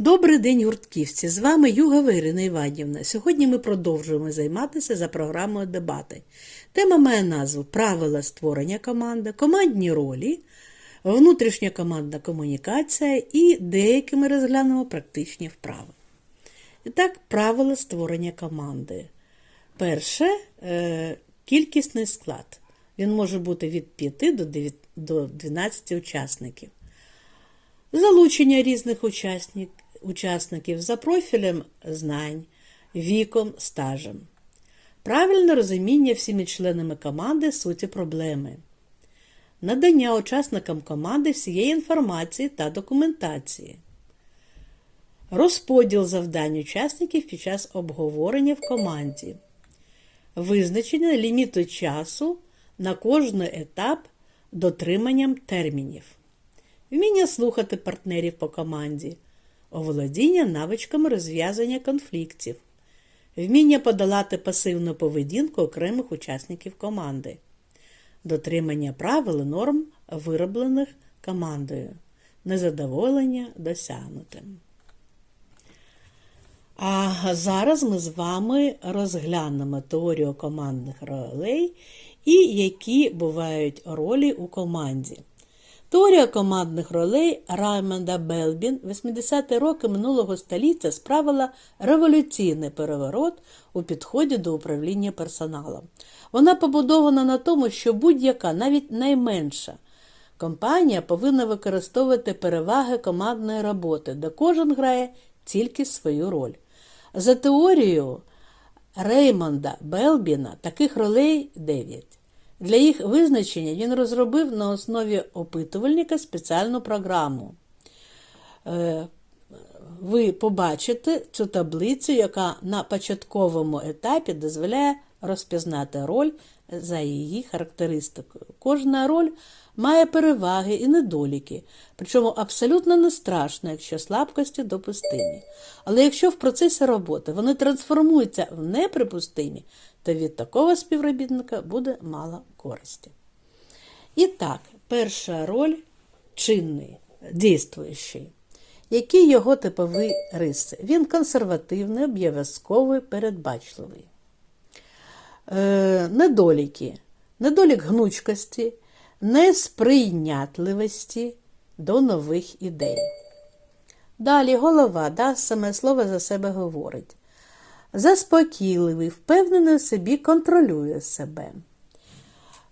Добрий день, гуртківці! З вами Юга Ірина Іванівна. Сьогодні ми продовжуємо займатися за програмою дебати. Тема має назву Правила створення команди, командні ролі, внутрішня командна комунікація і деякі ми розглянемо практичні вправи. І так, правила створення команди. Перше е, кількісний склад. Він може бути від 5 до 9 до 12 учасників. Залучення різних учасник, учасників за профілем знань, віком, стажем. Правильне розуміння всіми членами команди суті проблеми. Надання учасникам команди всієї інформації та документації. Розподіл завдань учасників під час обговорення в команді. Визначення ліміту часу на кожний етап дотриманням термінів. Вміння слухати партнерів по команді, оволодіння навичками розв'язання конфліктів, вміння подолати пасивну поведінку окремих учасників команди, дотримання правил і норм, вироблених командою, незадоволення досягнутим. А зараз ми з вами розглянемо теорію командних ролей і які бувають ролі у команді. Теорія командних ролей Раймонда Белбін 80-ті роки минулого століття справила революційний переворот у підході до управління персоналом. Вона побудована на тому, що будь-яка, навіть найменша компанія повинна використовувати переваги командної роботи, де кожен грає тільки свою роль. За теорією Реймонда Белбіна таких ролей 9. Для їх визначення він розробив на основі опитувальника спеціальну програму. Е, Ви побачите цю таблицю, яка на початковому етапі дозволяє розпізнати роль за її характеристикою. Кожна роль має переваги і недоліки, причому абсолютно не страшно, якщо слабкості допустимі. Але якщо в процесі роботи вони трансформуються в неприпустимі, то від такого співробітника буде мало користі. І так, перша роль чинний, дійствуючий. Які його типові риси? Він консервативний, обов'язковий, передбачливий. Е, недоліки. Недолік гнучкості, несприйнятливості до нових ідей. Далі голова, да, саме слово за себе говорить. Заспокійливий, впевнений в собі, контролює себе.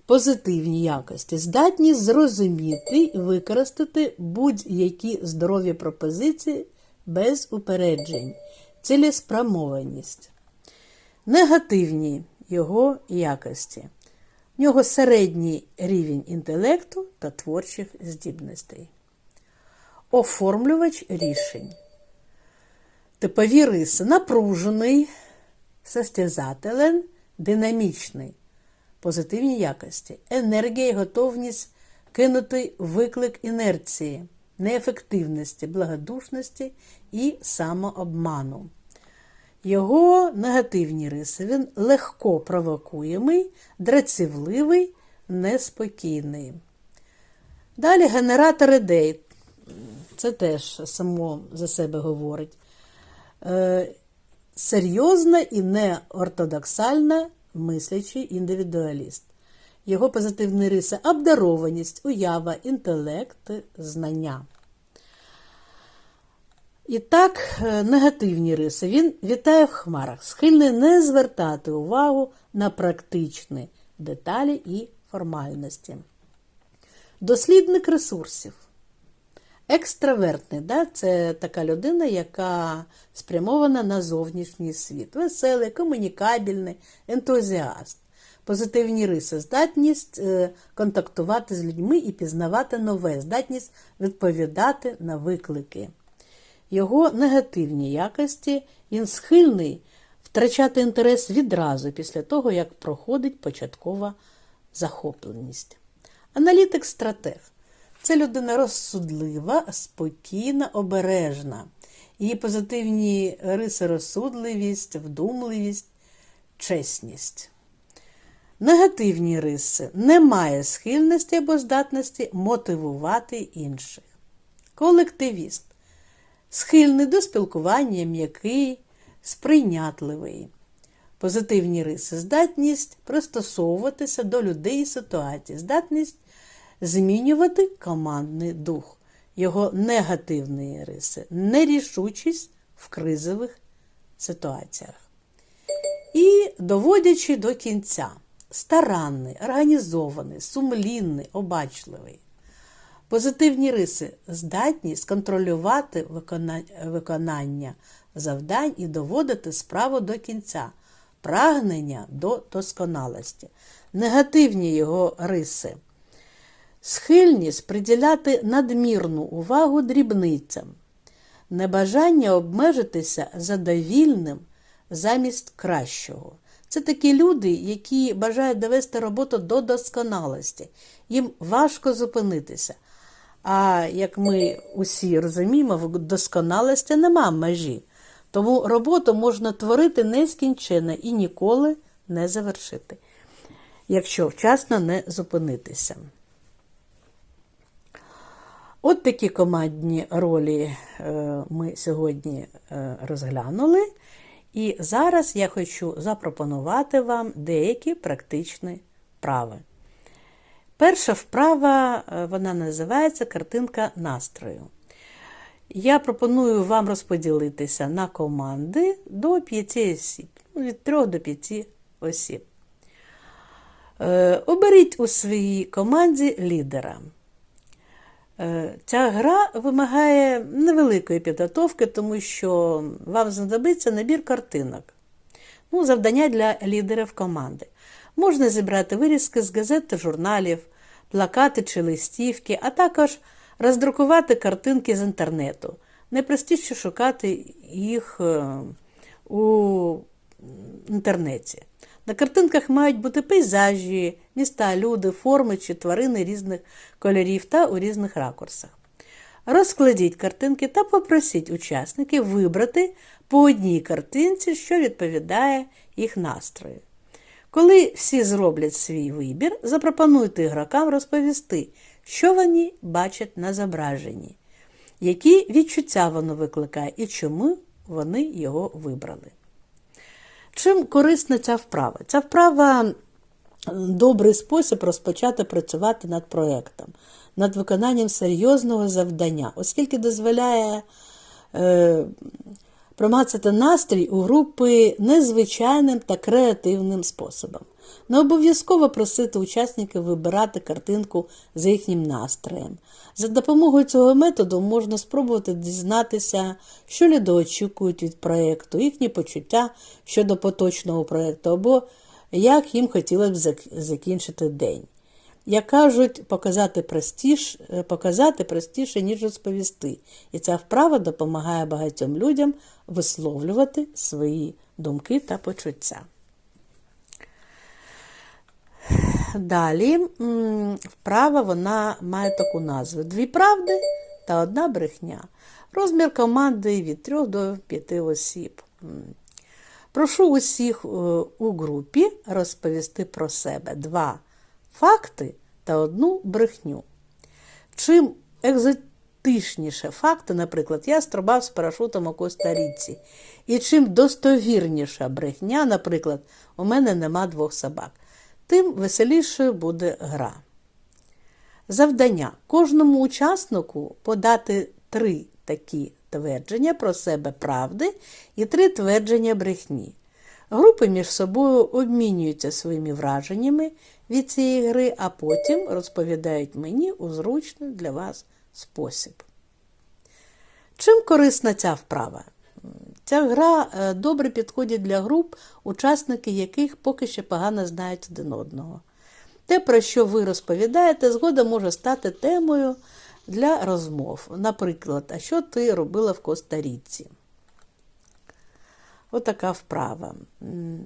Позитивні якості, здатність зрозуміти і використати будь-які здорові пропозиції без упереджень, цілеспрямованість. Негативні його якості. В нього середній рівень інтелекту та творчих здібностей. Оформлювач рішень. Типові риси напружений, состязателен, динамічний, позитивні якості, енергія і готовність кинути виклик інерції, неефективності, благодушності і самообману. Його негативні риси. Він легко провокуємий, драцівливий, неспокійний. Далі генератор ідей. Це теж само за себе говорить. Е, серйозна і неортодоксальна мислячий індивідуаліст. Його позитивні риси обдарованість, уява, інтелект, знання. І так, е, негативні риси. Він вітає в хмарах, схильний не звертати увагу на практичні деталі і формальності. Дослідник ресурсів. Екстравертний, да? це така людина, яка спрямована на зовнішній світ. Веселий, комунікабельний, ентузіаст. Позитивні риси, здатність е, контактувати з людьми і пізнавати нове, здатність відповідати на виклики. Його негативні якості він схильний втрачати інтерес відразу після того, як проходить початкова захопленість. Аналітик-стратег це людина розсудлива, спокійна, обережна. Її позитивні риси розсудливість, вдумливість, чесність. Негативні риси немає схильності або здатності мотивувати інших. Колективіст схильний до спілкування, м'який, сприйнятливий. Позитивні риси здатність пристосовуватися до людей і ситуацій, здатність змінювати командний дух, його негативні риси, нерішучість в кризових ситуаціях. І доводячи до кінця, старанний, організований, сумлінний, обачливий. Позитивні риси здатність контролювати виконання завдань і доводити справу до кінця, прагнення до досконалості. Негативні його риси. Схильність приділяти надмірну увагу дрібницям, небажання обмежитися задовільним замість кращого. Це такі люди, які бажають довести роботу до досконалості. Їм важко зупинитися. А як ми усі розуміємо, в досконалості нема межі. Тому роботу можна творити нескінченно і ніколи не завершити, якщо вчасно не зупинитися. От такі командні ролі е, ми сьогодні е, розглянули. І зараз я хочу запропонувати вам деякі практичні вправи. Перша вправа, е, вона називається картинка настрою. Я пропоную вам розподілитися на команди до 5 осіб, ну, від 3 до 5 осіб. Е, Оберіть у своїй команді лідера. Е, Ця гра вимагає невеликої підготовки, тому що вам знадобиться набір картинок. Ну, завдання для лідерів команди. Можна зібрати вирізки з газет та журналів, плакати чи листівки, а також роздрукувати картинки з інтернету. Найпростіше шукати їх е, у інтернеті. На картинках мають бути пейзажі, міста, люди, форми чи тварини різних кольорів та у різних ракурсах. Розкладіть картинки та попросіть учасників вибрати по одній картинці, що відповідає їх настрою. Коли всі зроблять свій вибір, запропонуйте ігрокам розповісти, що вони бачать на зображенні, які відчуття воно викликає і чому вони його вибрали. Чим корисна ця вправа? Ця вправа добрий спосіб розпочати працювати над проєктом, над виконанням серйозного завдання, оскільки дозволяє е, промацати настрій у групи незвичайним та креативним способом. Не обов'язково просити учасників вибирати картинку за їхнім настроєм. За допомогою цього методу можна спробувати дізнатися, що люди очікують від проєкту, їхні почуття щодо поточного проєкту, або як їм хотілося б закінчити день. Як кажуть, показати простіше, показати простіше, ніж розповісти. І ця вправа допомагає багатьом людям висловлювати свої думки та почуття. Далі вправа вона має таку назву: Дві правди та одна брехня. Розмір команди від 3 до 5 осіб. Прошу усіх у групі розповісти про себе два факти та одну брехню. Чим екзотичніше факти, наприклад, я стрибав з парашутом у Коста-Ріці, і чим достовірніша брехня, наприклад, у мене нема двох собак, тим веселішою буде гра. Завдання кожному учаснику подати три такі твердження про себе правди і три твердження брехні. Групи між собою обмінюються своїми враженнями від цієї гри, а потім розповідають мені у зручний для вас спосіб. Чим корисна ця вправа? Ця гра добре підходить для груп, учасники яких поки що погано знають один одного. Те, про що ви розповідаєте, згодом може стати темою для розмов. Наприклад, а що ти робила в Коста-Ріці? Отака вправа.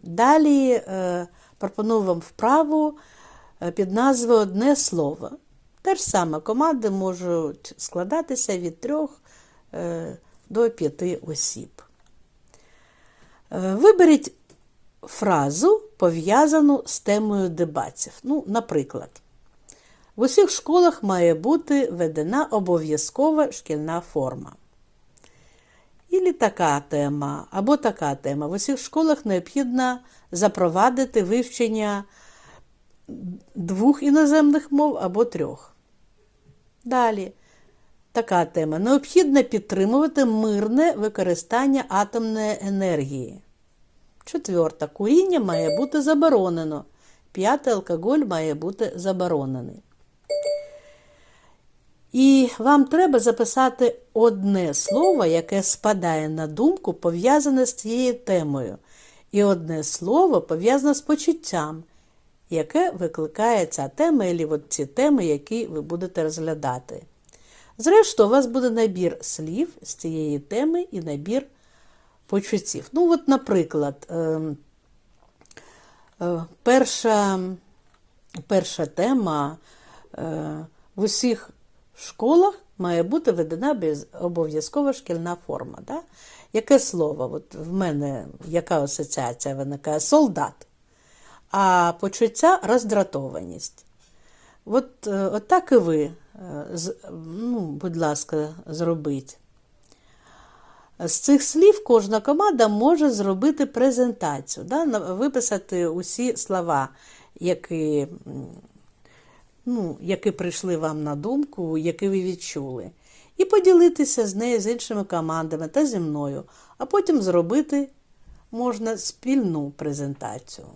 Далі е, пропоную вам вправу під назвою Одне слово. Те ж саме команди можуть складатися від трьох е, до п'яти осіб. Е, виберіть фразу, пов'язану з темою дебатів. Ну, Наприклад, в усіх школах має бути введена обов'язкова шкільна форма. Ілі така тема, або така тема. В усіх школах необхідно запровадити вивчення двох іноземних мов або трьох. Далі. Така тема. Необхідно підтримувати мирне використання атомної енергії. Четверта. Куріння має бути заборонено. П'яте. Алкоголь має бути заборонений. І вам треба записати одне слово, яке спадає на думку, пов'язане з цією темою. І одне слово пов'язане з почуттям, яке викликає ця тема, або от ці теми, які ви будете розглядати. Зрештою, у вас буде набір слів з цієї теми і набір почуттів. Ну, от, наприклад, ем, е, перша, перша тема е, в усіх школах має бути введена обов'язкова шкільна форма. Да? Яке слово? От в мене яка асоціація виникає? Солдат. А почуття роздратованість. От, е, от так і ви, е, ну, будь ласка, зробіть. З цих слів кожна команда може зробити презентацію, да? виписати усі слова, які, ну, які прийшли вам на думку, які ви відчули, і поділитися з нею з іншими командами та зі мною, а потім зробити можна спільну презентацію.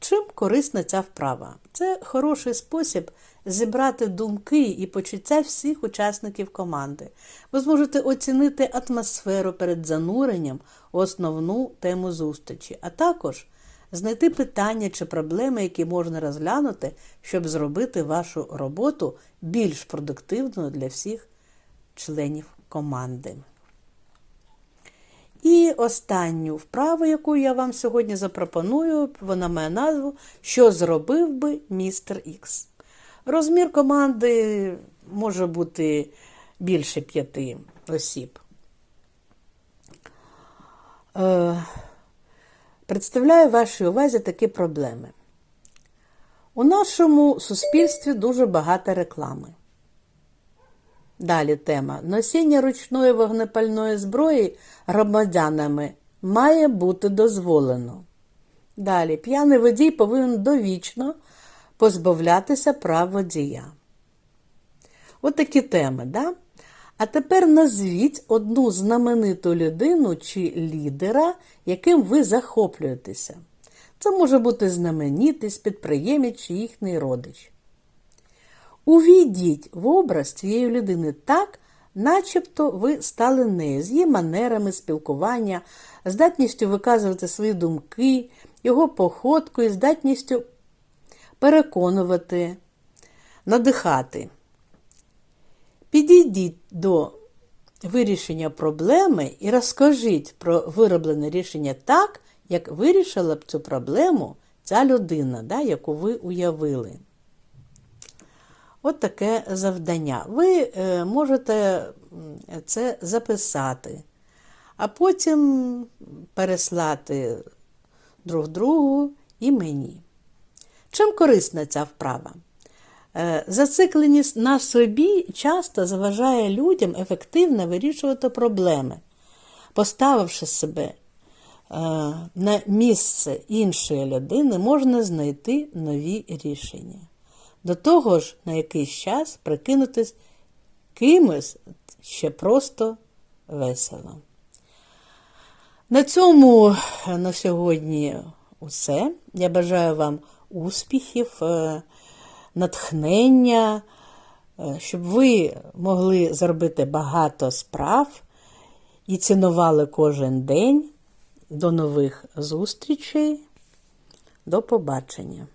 Чим корисна ця вправа? Це хороший спосіб зібрати думки і почуття всіх учасників команди. Ви зможете оцінити атмосферу перед зануренням у основну тему зустрічі, а також знайти питання чи проблеми, які можна розглянути, щоб зробити вашу роботу більш продуктивною для всіх членів команди. І останню вправу, яку я вам сьогодні запропоную, вона має назву Що зробив би містер Ікс. Розмір команди може бути більше п'яти осіб. Е, Представляю вашій увазі такі проблеми. У нашому суспільстві дуже багато реклами. Далі тема. Носіння ручної вогнепальної зброї громадянами має бути дозволено. Далі. П'яний водій повинен довічно позбавлятися прав водія. От такі теми, да? А тепер назвіть одну знамениту людину чи лідера, яким ви захоплюєтеся. Це може бути знаменитість, підприємець чи їхній родич. Увійдіть в образ цієї людини так, начебто ви стали нею, з її манерами спілкування, здатністю виказувати свої думки, його походкою, здатністю переконувати, надихати. Підійдіть до вирішення проблеми і розкажіть про вироблене рішення так, як вирішила б цю проблему ця людина, да, яку ви уявили. От таке завдання. Ви е, можете це записати, а потім переслати друг другу і мені. Чим корисна ця вправа? Е, Зацикленість на собі часто заважає людям ефективно вирішувати проблеми, поставивши себе е, на місце іншої людини, можна знайти нові рішення. До того ж, на якийсь час прикинутись кимось ще просто весело. На цьому е, на сьогодні усе. Я бажаю вам успіхів, натхнення, е, щоб ви могли зробити багато справ і цінували кожен день. До нових зустрічей. До побачення.